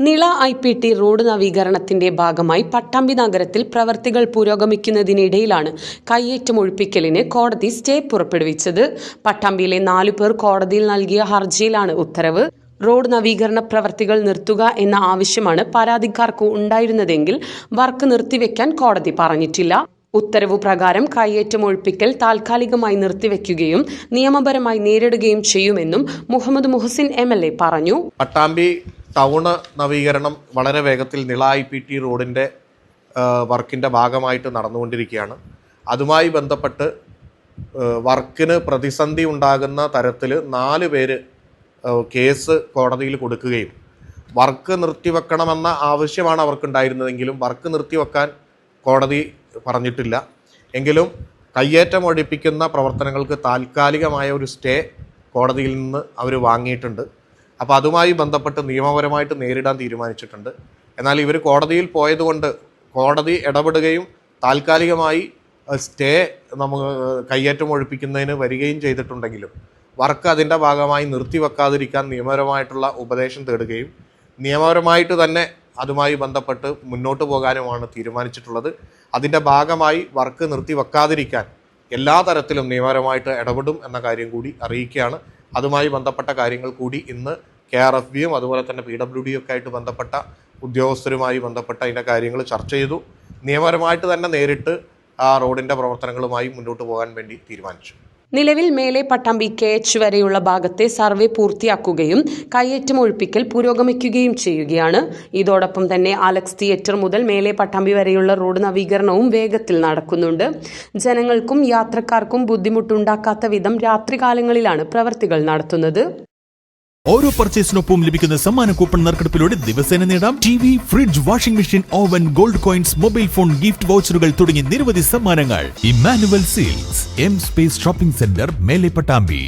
Nila I P T road നവീകരണത്തിന്റെ ഭാഗമായി പട്ടാമ്പി നഗരത്തിൽ പ്രവർത്തികൾ പുരോഗമിക്കുന്നതിനിടയിലാണ് കയ്യേറ്റം ഒഴിപ്പിക്കലിന് കോടതി സ്റ്റേ പുറപ്പെടുവിച്ചത്. പട്ടാമ്പിയിലെ നാലു പേർ കോടതിയിൽ നൽകിയ ഹർജിയിലാണ് ഉത്തരവ്. റോഡ് നവീകരണ പ്രവർത്തികൾ നിർത്തുക എന്ന ആവശ്യമാണ് പരാതിക്കാർക്ക് ഉണ്ടായിരുന്നതെങ്കിൽ വർക്ക് നിർത്തിവെക്കാൻ കോടതി പറഞ്ഞിട്ടില്ല. ഉത്തരവ് പ്രകാരം കയ്യേറ്റം ഒഴിപ്പിക്കൽ താൽക്കാലികമായി നിർത്തിവെക്കുകയും നിയമപരമായി നേരിടുകയും ചെയ്യുമെന്നും മുഹമ്മദ് മുഹസിൻ എ പറഞ്ഞു. പട്ടാമ്പി ടൗണ് നവീകരണം വളരെ വേഗത്തിൽ നിള ഐ പി ടി റോഡിന്റെ വർക്കിന്റെ ഭാഗമായിട്ട് നടന്നുകൊണ്ടിരിക്കുകയാണ്. അതുമായി ബന്ധപ്പെട്ട് വർക്കിന് പ്രതിസന്ധി ഉണ്ടാകുന്ന തരത്തിൽ നാല് പേര് കേസ് കോടതിയിൽ കൊടുക്കുകയും. വർക്ക് നിർത്തിവെക്കണമെന്ന ആവശ്യമാണ് അവർക്കുണ്ടായിരുന്നതെങ്കിലും വർക്ക് നിർത്തിവെക്കാൻ കോടതി പറഞ്ഞിട്ടില്ല. എങ്കിലും കയ്യേറ്റം ഒഴിപ്പിക്കുന്ന പ്രവർത്തനങ്ങൾക്ക് താൽക്കാലികമായ ഒരു സ്റ്റേ കോടതിയിൽ നിന്ന് അവർ വാങ്ങിയിട്ടുണ്ട്. അപ്പോൾ അതുമായി ബന്ധപ്പെട്ട് നിയമപരമായിട്ട് നേരിടാൻ തീരുമാനിച്ചിട്ടുണ്ട്. എന്നാൽ ഇവർ കോടതിയിൽ പോയതുകൊണ്ട് കോടതി ഇടപെടുകയും താൽക്കാലികമായി സ്റ്റേ നമുക്ക് കയ്യേറ്റം ഒഴിപ്പിക്കുന്നതിന് വരികയും ചെയ്തിട്ടുണ്ടെങ്കിലും വർക്ക് അതിന്റെ ഭാഗമായി നിർത്തിവെക്കാതിരിക്കാൻ നിയമപരമായിട്ടുള്ള ഉപദേശം തേടുകയും നിയമപരമായിട്ട് തന്നെ അതുമായി ബന്ധപ്പെട്ട് മുന്നോട്ട് പോകാനുമാണ് തീരുമാനിച്ചിട്ടുള്ളത്. അതിന്റെ ഭാഗമായി വർക്ക് നിർത്തിവെക്കാതിരിക്കാൻ എല്ലാ തരത്തിലും നിയമപരമായിട്ട് ഇടപെടും എന്ന കാര്യം കൂടി അറിയിക്കുകയാണ്. അതുമായി ബന്ധപ്പെട്ട കാര്യങ്ങൾ കൂടി ഇന്ന് കെ ആർ എഫ് ബിയും അതുപോലെ തന്നെ പി ഡബ്ല്യു ഡി ഒക്കെ ആയിട്ട് ബന്ധപ്പെട്ട ഉദ്യോഗസ്ഥരുമായി ബന്ധപ്പെട്ട അതിന്റെ കാര്യങ്ങൾ ചർച്ച ചെയ്തു. നിയമപരമായിട്ട് തന്നെ നേരിട്ട് ആ റോഡിന്റെ പ്രവർത്തനങ്ങളുമായി മുന്നോട്ട് പോകാൻ വേണ്ടി തീരുമാനിച്ചു. നിലവിൽ മേലെ പട്ടാമ്പി കെ എച്ച് വരെയുള്ള ഭാഗത്തെ സർവേ പൂർത്തിയാക്കുകയും കയ്യേറ്റം ഒഴിപ്പിക്കൽ പുരോഗമിക്കുകയും ചെയ്യുകയാണ്. ഇതോടൊപ്പം തന്നെ അലക്സ് തിയേറ്റർ മുതൽ മേലെ പട്ടാമ്പി വരെയുള്ള റോഡ് നവീകരണവും വേഗത്തിൽ നടക്കുന്നുണ്ട്. ജനങ്ങൾക്കും യാത്രക്കാർക്കും ബുദ്ധിമുട്ടുണ്ടാക്കാത്ത വിധം രാത്രികാലങ്ങളിലാണ് പ്രവർത്തികൾ നടത്തുന്നത്. ഓരോ പർച്ചേസിനൊപ്പം ലഭിക്കുന്ന സമ്മാന കൂപ്പൺ നറുക്കെടുപ്പിലൂടെ ദിവസേന നേടാം. T V fridge washing machine oven gold coins mobile phone gift വൗച്ചറുകൾ തുടങ്ങി നിരവധി സമ്മാനങ്ങൾ. Emmanuel silks M space shopping centre Mele Pattambi.